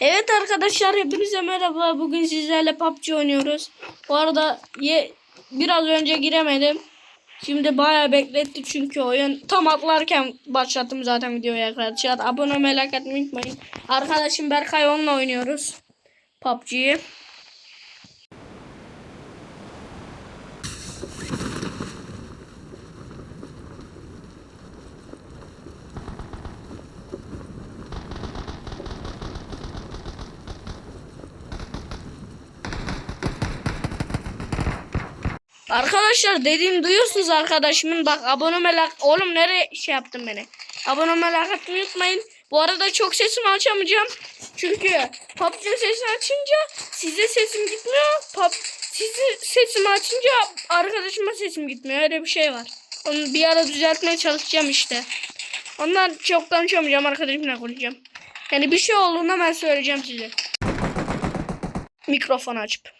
Evet arkadaşlar hepinize merhaba. Bugün sizlerle PUBG oynuyoruz. Bu arada ye, biraz önce giremedim. Şimdi bayağı bekletti çünkü oyun. Tam atlarken başlattım zaten videoyu arkadaşlar. Abone like atmayı unutmayın. Arkadaşım Berkay onunla oynuyoruz. PUBG'yi. Arkadaşlar dediğini duyuyorsunuz arkadaşımın. Bak abone melek. Oğlum nereye şey yaptın beni? Abone melek atmayı unutmayın. Bu arada çok sesimi açamayacağım. Çünkü PUBG'nin sesini açınca size sesim gitmiyor. Pub sizi sesimi açınca arkadaşıma sesim gitmiyor. Öyle bir şey var. Onu bir ara düzeltmeye çalışacağım işte. Ondan çok konuşamayacağım arkadaşımla konuşacağım. Yani bir şey olduğunda ben söyleyeceğim size. Mikrofon açıp.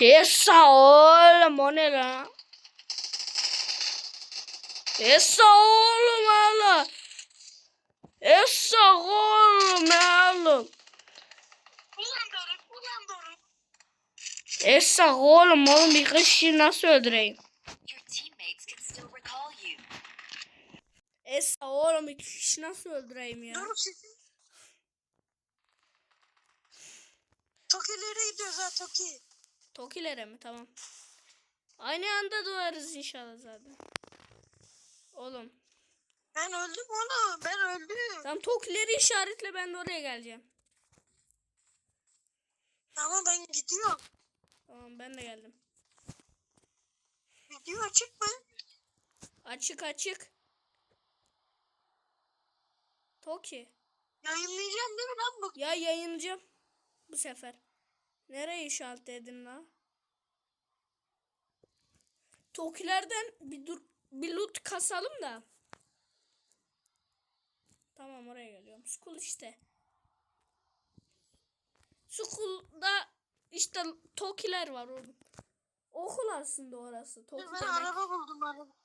Essa oğlum o ne lan? Essa oğlum oğlum. Essa oğlum Doruk. Essa oğlum oğlum bir kişiyi nasıl öldüreyim? Essa oğlum bir kişi nasıl öldüreyim ya? Doruk sesin. Tokilere gidiyoruz ha Toki. Tokilere mi? Tamam. Aynı anda doğarız inşallah zaten. Oğlum. Ben öldüm oğlum, ben öldüm. Tamam Tokileri işaretle ben de oraya geleceğim. Ama ben gidiyorum. Tamam ben de geldim. Video açık mı? Açık açık. Toki. Yayınlayacağım değil mi lan bu? Ya yayınlayacağım. Bu sefer. Nereye işaretledin la? Tokilerden bir dur bir loot kasalım da. Tamam oraya geliyorum. School işte. School'da işte Tokiler var oğlum. Okul aslında orası. Toki ben demek. araba buldum araba.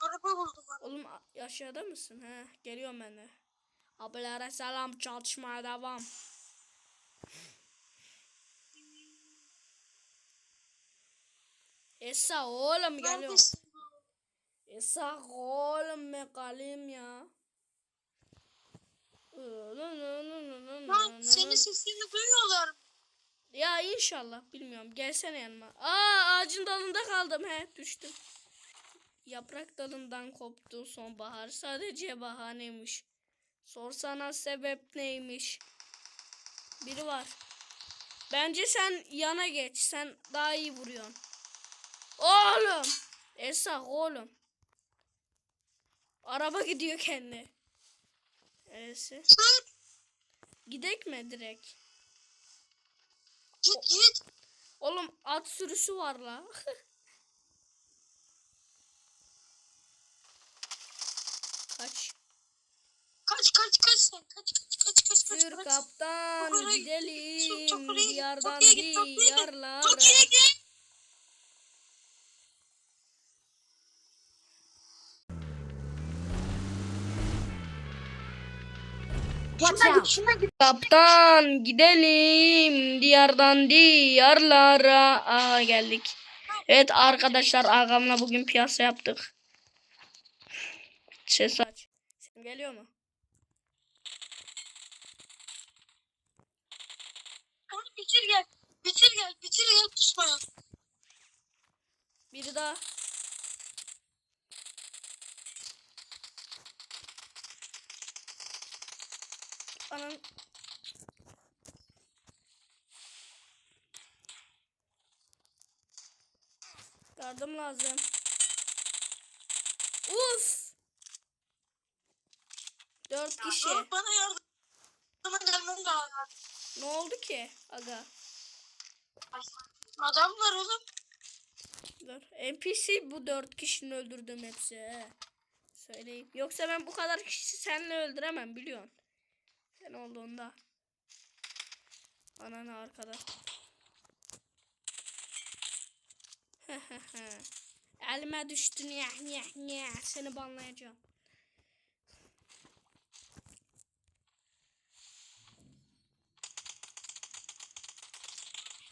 Araba buldum araba. Oğlum aşağıda mısın? He, geliyorum ben de. Abilere selam çalışmaya devam. Esa oğlum. Neredesin? Esa oğlum be kalayım ya. Lan senin sesini duyuyorlar. Ya inşallah bilmiyorum. Gelsene yanıma. Aa ağacın dalında kaldım he düştüm. Yaprak dalından koptu sonbahar. Sadece bahaneymiş. Sorsana sebep neymiş? Biri var. Bence sen yana geç. Sen daha iyi vuruyorsun. Oğlum. Esak oğlum. Araba gidiyor kendi. Neresi? Gidek mi direkt? git git. Oğlum at sürüsü var la. Kaç. Kaç kaç kaç sen kaç kaç kaç kaç kaç. Sür kaptan Tokyo'ya git, gidelim Tokyo'ya git, diyardan Tokyo'ya git, Tokyo'ya git. diyarlara. Toki'ye git. Şuna git şuna git. Kaptan gidelim diyardan diyarlara. Aha geldik. Evet arkadaşlar ağamla bugün piyasa yaptık. Ses aç. Sesim geliyor mu? Bitir gel. Bitir gel. Bitir gel kusma. Biri daha. Anam. Yardım lazım. Uf. Dört kişi. Doruk bana yardım. Bana gelmem lazım. Ne oldu ki? Aga. Adamlar oğlum. Dur. NPC bu dört kişinin öldürdüğüm hepsi. He. Söyleyeyim. Yoksa ben bu kadar kişi seninle öldüremem biliyorsun. Sen olduğunda. Ananı arkada. Elime düştün ya ya ya seni banlayacağım.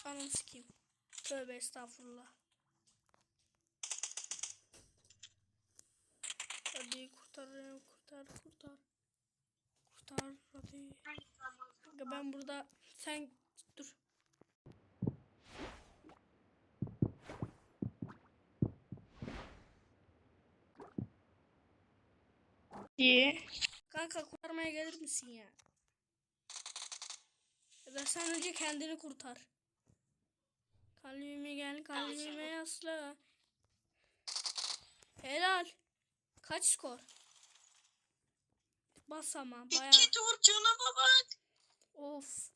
Anam sikeyim. Tövbe estağfurullah. Hadi kurtar kurtar kurtar. Kurtar hadi. Kanka Ben burada sen dur. İyi. Kanka kurtarmaya gelir misin ya? Ya da sen önce kendini kurtar. Kalbime gel kalbime yasla. Helal. Kaç skor? Bas ama bayağı. İki tur canıma bak. Of.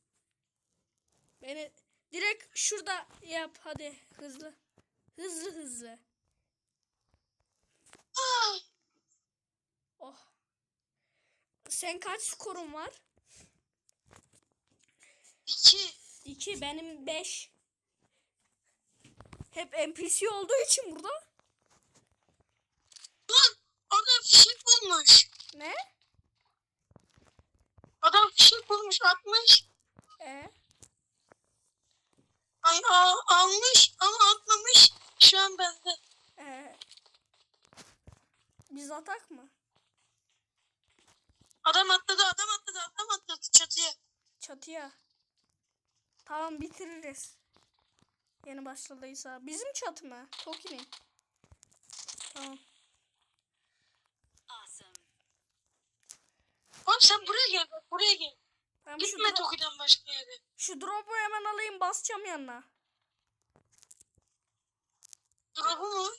Beni direkt şurada yap hadi hızlı. Hızlı hızlı. Ah, Oh. Sen kaç skorun var? İki. 2 benim 5. Hep NPC olduğu için burada. Lan adam fişek bulmuş. Ne? Adam fişek bulmuş atmış. E Ay al, almış ama atmamış. Şu an bende. e Biz atak mı? Adam atladı adam atladı adam atladı çatıya. Çatıya. Tamam bitiririz. Yeni başladıysa. Bizim çatı mı? Toki'nin. Tamam. Oğlum sen buraya gel bak buraya gel. Ben şu, Gitme Toki'den başka yere. şu drop'u hemen alayım basacağım yanına. Drop'u mu?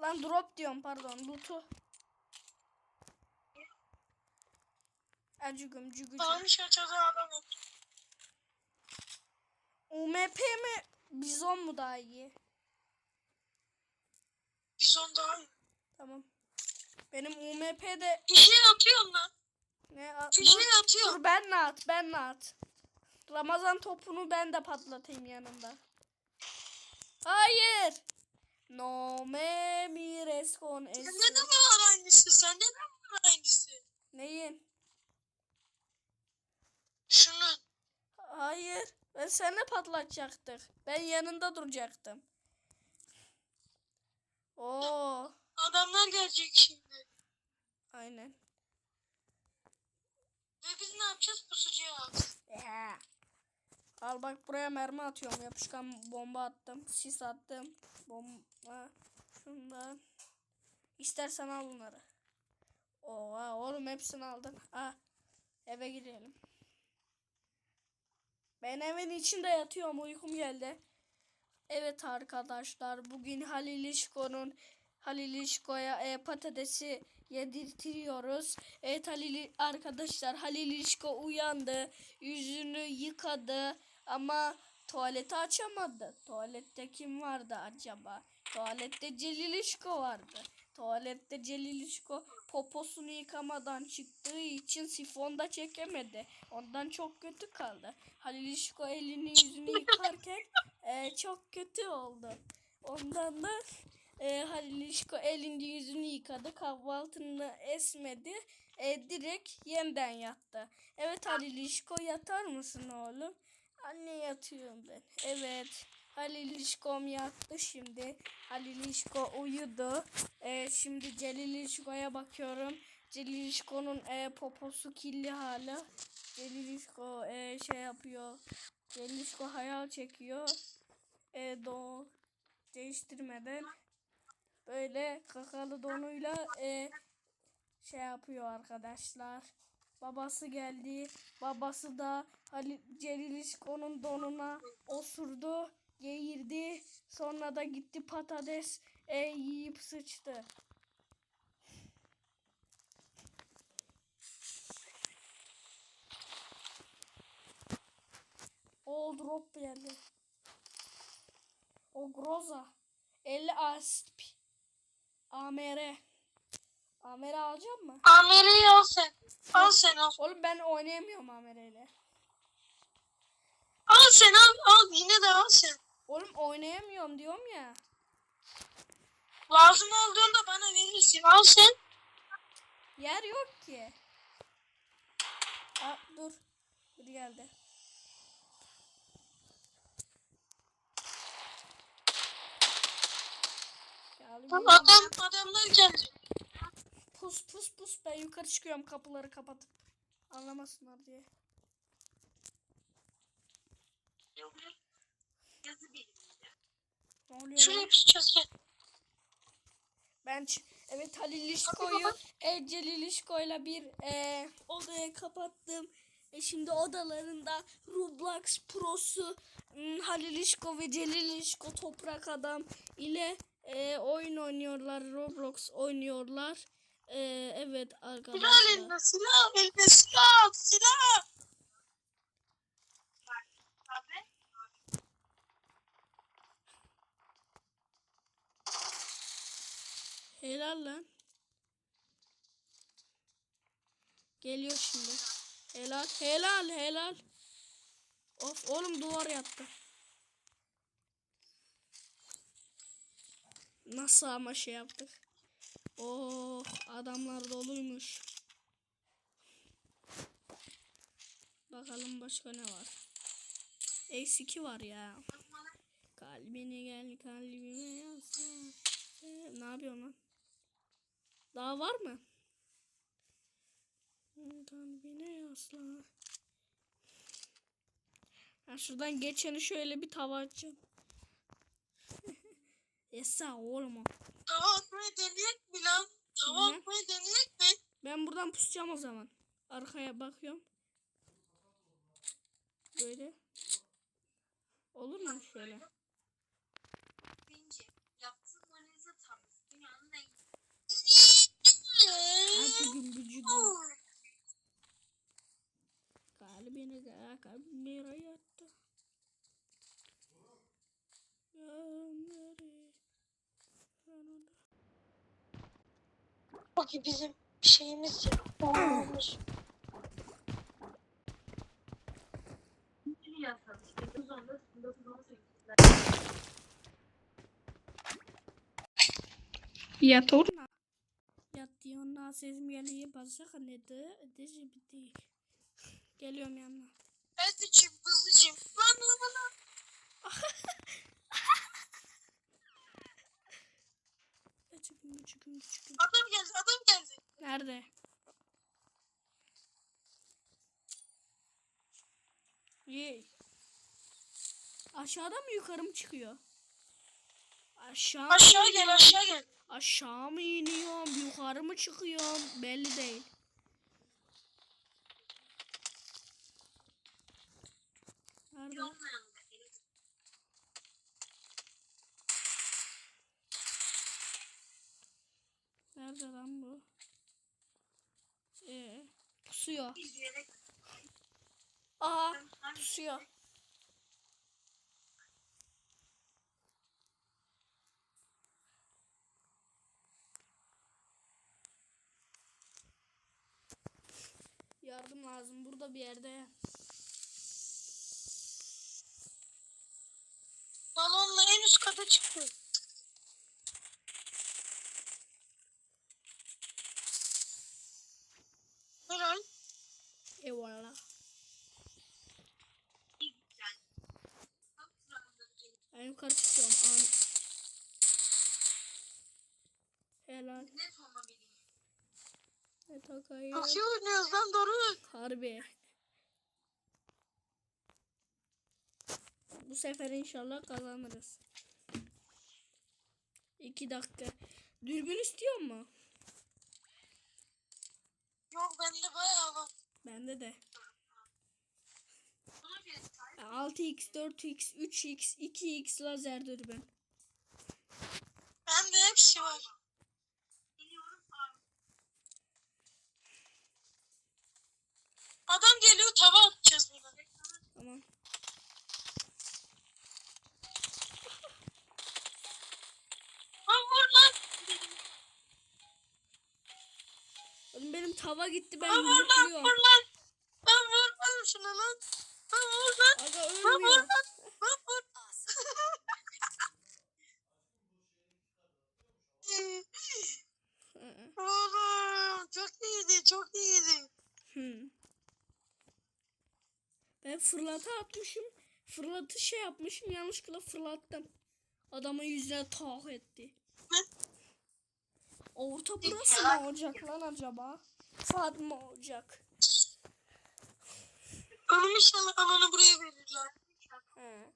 Lan drop diyorum pardon. Loot'u. Acıgım cügücü. Almış aşağıda adam yok. UMP mi? Bizon mu daha iyi? Biz ondan Tamam. Benim UMP'de bir şey atıyorsun lan. Ne? şey atıyor. dur ben ne at? Ben ne at? Ramazan topunu ben de patlatayım yanında. Hayır. No me mires con Sende eso. de mi var aynısı? Sende de mi var aynısı? Neyin? Şunun. Hayır. Ben seninle patlatacaktık. Ben yanında duracaktım. Oo, Adamlar gelecek şimdi. aynen. Ve biz ne yapacağız? Pusacağız. Al bak buraya mermi atıyorum. Yapışkan bomba attım. Sis attım. Bomba. Şundan. İstersen al bunları. Oha oğlum hepsini aldın. Ah. Eve girelim. Ben evin içinde yatıyorum. Uykum geldi. Evet arkadaşlar. Bugün Halil İşko'nun Halil İşko'ya e, patatesi yedirtiyoruz. Evet Halil arkadaşlar Halil İşko uyandı. Yüzünü yıkadı ama tuvaleti açamadı. Tuvalette kim vardı acaba? Tuvalette Celil İşko vardı. Tuvalette Celil İşko poposunu yıkamadan çıktığı için sifonda çekemedi. Ondan çok kötü kaldı. Halil İşko elini yüzünü yıkarken e, çok kötü oldu. Ondan da e, Halil İşko elini yüzünü yıkadı. Kahvaltını esmedi. E, direkt yeniden yattı. Evet Halil İşko yatar mısın oğlum? Anne yatıyorum ben. Evet. Halil İşkom yattı şimdi. Halil İşko uyudu. E, şimdi Celil İşko'ya bakıyorum. Celil İşko'nun e, poposu kirli hala. Celil İşko e, şey yapıyor. Celil İşko hayal çekiyor. E, do değiştirmeden böyle kakalı donuyla e, şey yapıyor arkadaşlar. Babası geldi. Babası da Halil Celil İşko'nun donuna osurdu. Geğirdi. Sonra da gitti patates e, yiyip sıçtı. O drop geldi. O groza. 50 asp. AMR. AMR alacak mı? Amir'i al sen. Al sen al. Oğlum ben oynayamıyorum AMR ile. Al sen al. Al yine de al sen. Oğlum oynayamıyorum diyorum ya. Lazım olduğunda bana verirsin. Al sen. Yer yok ki. Aa, dur. Biri geldi. Geldi. Adam adamlar geldi. Pus pus pus ben yukarı çıkıyorum kapıları kapatıp. Anlamasınlar diye. Ne oluyor? Şuraya gel. Ben ç- evet Halil İşko'yu Ece Lilişko'yla bir e, odaya kapattım. E şimdi odalarında Roblox Pro'su m, Halil İşko ve Celil İşko Toprak Adam ile e, oyun oynuyorlar. Roblox oynuyorlar. E, evet Silah arkadaşlar. elinde silah elinde silah silah. Helal lan. Geliyor şimdi. Helal helal helal. Of oğlum duvar yattı. Nasıl ama şey yaptık. Oh adamlar doluymuş. Bakalım başka ne var. Eksi var ya. Kalbine gel kalbime. Ee, ne yapıyorsun lan? Daha var mı? Kalbine yasla. Ha şuradan geçeni şöyle bir tava açacağım. Esa oğlum. Tava atmayı deneyek mi lan? Tava Ne? atmayı deneyek mi? Ben buradan pusacağım o zaman. Arkaya bakıyorum. Böyle. Olur mu şöyle? Acıgın bücügün. Kalbine gel kalbime yattı. yanında. Bakın bizim şeyimiz. Olmamış. Yat orna. Yat diyor na sesim geliyor bazı ne de dizi bitti. Geliyorum yanına. Lan lan lan, lan. Çıkın çıkın çıkın. Adam geldi adam geldi. Nerede? Ye. Aşağıda mı yukarı mı çıkıyor? Aşağı Aşağı gel aşağı gel. Aşağı mı iniyorum? Yukarı mı çıkıyorum? Belli değil. Nerede? Nerede lan bu? Ee, pusuyor. Aa, pusuyor. Yardım lazım burada bir yerde. Balonla en üst kata çıktı. Çok iyi oynuyoruz lan doğru. Harbi. Bu sefer inşallah kazanırız. İki dakika. Dürbün istiyor mu? Yok bende bayağı var. Bende de. 6x, 4x, 3x, 2x lazer dürbün. Bende hepsi var. Adam geliyor tava atacağız buna. Tamam. Tava gitti ben vur lan vur lan. Lan vur lan şuna lan. Lan vur lan. Aga Lan vur ölmüyor. lan. Lan vur. Oğlum çok iyiydi çok iyiydi. Hmm. Ben fırlata atmışım. Fırlatı şey yapmışım yanlışlıkla fırlattım. Adamın yüzüne tak etti. Orta burası mı olacak lan acaba? Fatma olacak. Oğlum inşallah ananı buraya verirler. He.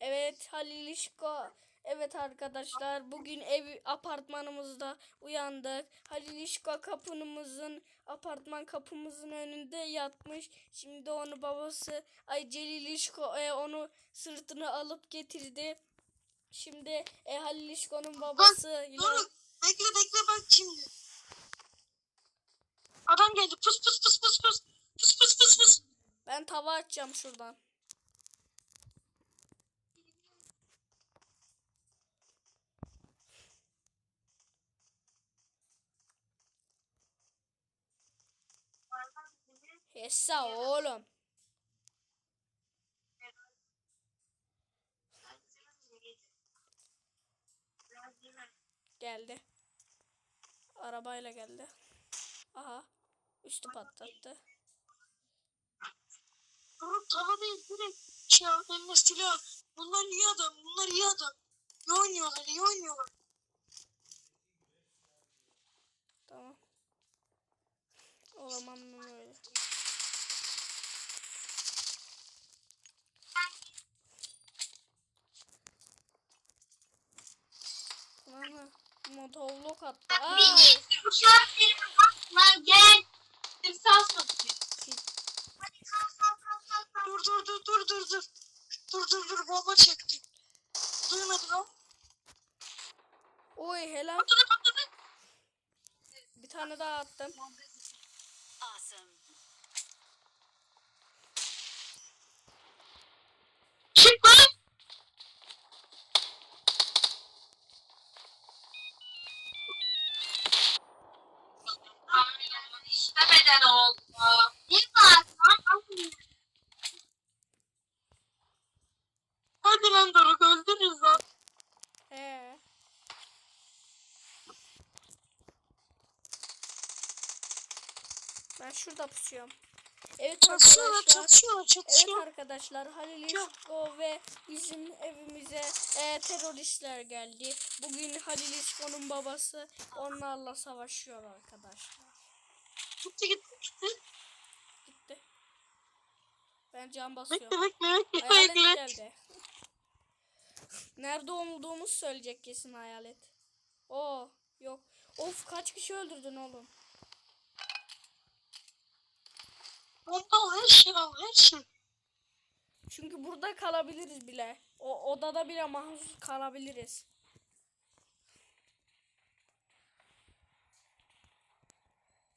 Evet Halil İşko. Evet arkadaşlar bugün ev apartmanımızda uyandık. Halil İşko kapımızın apartman kapımızın önünde yatmış. Şimdi onu babası ay Celil İşko e, onu sırtını alıp getirdi. Şimdi e, Halil İşko'nun babası ile Dur bekle bekle bak şimdi. Adam geldi pıs pıs pıs pıs pıs. Pıs pıs pıs pıs. ben tava açacağım şuradan. Hessa oğlum. Geldi. Arabayla geldi. Aha. Üstü patlattı. Dur tava değil direkt şey al eline silah. Bunlar iyi adam bunlar iyi adam. İyi oynuyorlar iyi oynuyorlar. Tamam. O zaman öyle. Lan motovlog attı. Aa, Uçak lan gel. Timsah satıyor. Dur dur dur dur dur dur. Dur dur dur bomba çekti. Duymadı lan. Oy helal. Patladı patladı. Bir tane daha attım. Awesome. Çık lan. İstemeden oldu. Ne var lan? Hadi lan Doruk öldürürüz lan. He. Şurada pusuyorum. Evet Çatışıyorlar arkadaşlar. çatışıyorlar Evet çatışıyorlar. arkadaşlar Halil. İşko ve bizim evimize e, teröristler geldi. Bugün Halil İşko'nun babası onlarla savaşıyor arkadaşlar. Gitti gitti gitti. Gitti. Ben can basıyorum. Bekle bekle bekle Hayalet bekle. geldi. Nerede olduğumuzu söyleyecek kesin hayalet. Oo yok. Of kaç kişi öldürdün oğlum? Al her şey al her şey. Çünkü burada kalabiliriz bile. O odada bile mahsus kalabiliriz.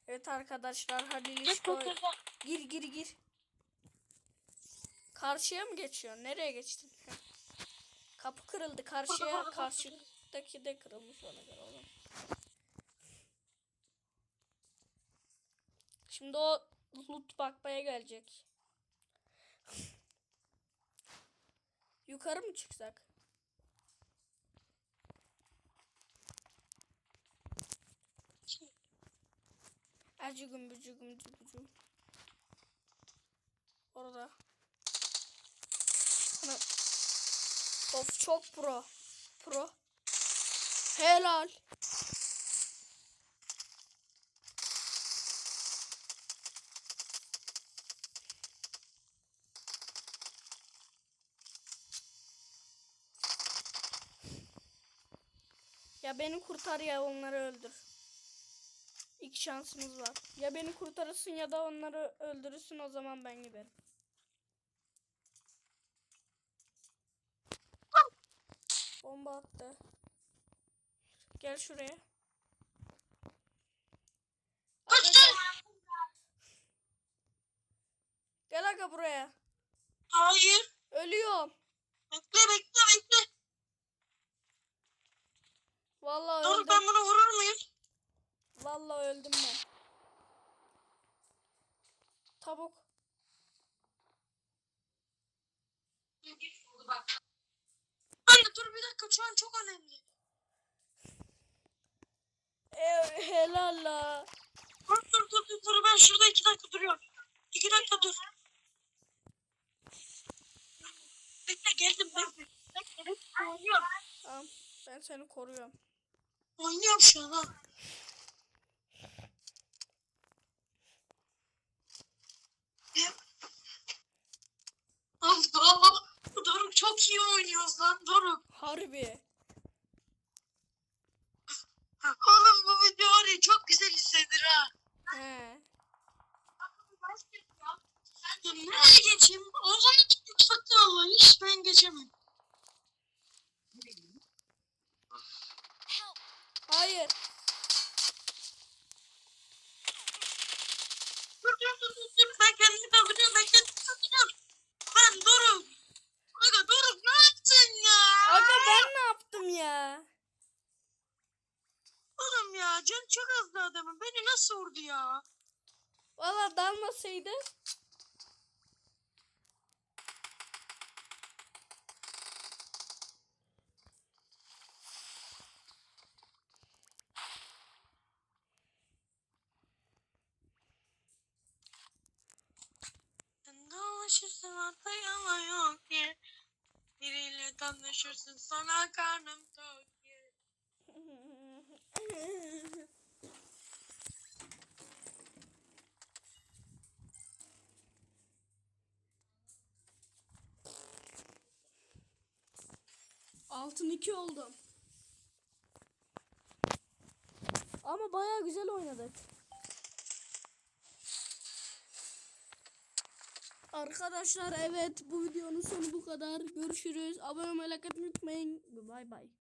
Evet arkadaşlar hadi Lisko. Gir gir gir. Karşıya mı geçiyorsun? Nereye geçtin? Kapı kırıldı. Karşıya karşıdaki de kırılmış ona göre oğlum. Şimdi o loot bakmaya gelecek. Yukarı mı çıksak? Acıgım bücügüm cübücüm. Orada. Of çok pro. Pro. Helal. Ya beni kurtar ya onları öldür. İki şansımız var. Ya beni kurtarırsın ya da onları öldürürsün o zaman ben giderim. Bomba attı. Gel şuraya. Gel aga buraya. Hayır. Ölüyorum. Bekle bekle bekle. Vallahi Doruk öldüm. ben bunu vurur muyum? Vallahi öldüm ben. Tavuk. Anne dur bir dakika şu an çok önemli. E, helal la. Dur dur dur dur, dur ben şurada iki dakika duruyorum. İki dakika dur. Bekle geldim ben. Bekle bekle oynuyorum. Tamam. Ben seni koruyorum. Oynuyorum şu an ha. Allah! Doruk çok iyi oynuyoruz lan Doruk. Harbi. Oğlum bu video ya çok güzel hissedir ha. He. Nereye geçeyim? O zaman mutfakta Allah hiç ben geçemem. Help! Hayır. Dur dur dur dur dur ben kendimi kaldırıyorum ben kendimi kaldırıyorum. Ben Doruk. Aga Doruk ne yaptın ya? Aga ben ne yaptım ya? Oğlum ya can çok azdı adamın beni nasıl vurdu ya? Valla dalmasaydı. Hatta yalan yok diye. Biriyle tanışırsın sana karnım tok diye. Altın iki oldum. Ama baya güzel oynadık. Arkadaşlar evet bu videonun sonu bu kadar. Görüşürüz. Abone olmayı like atmayı unutmayın. Bye bye.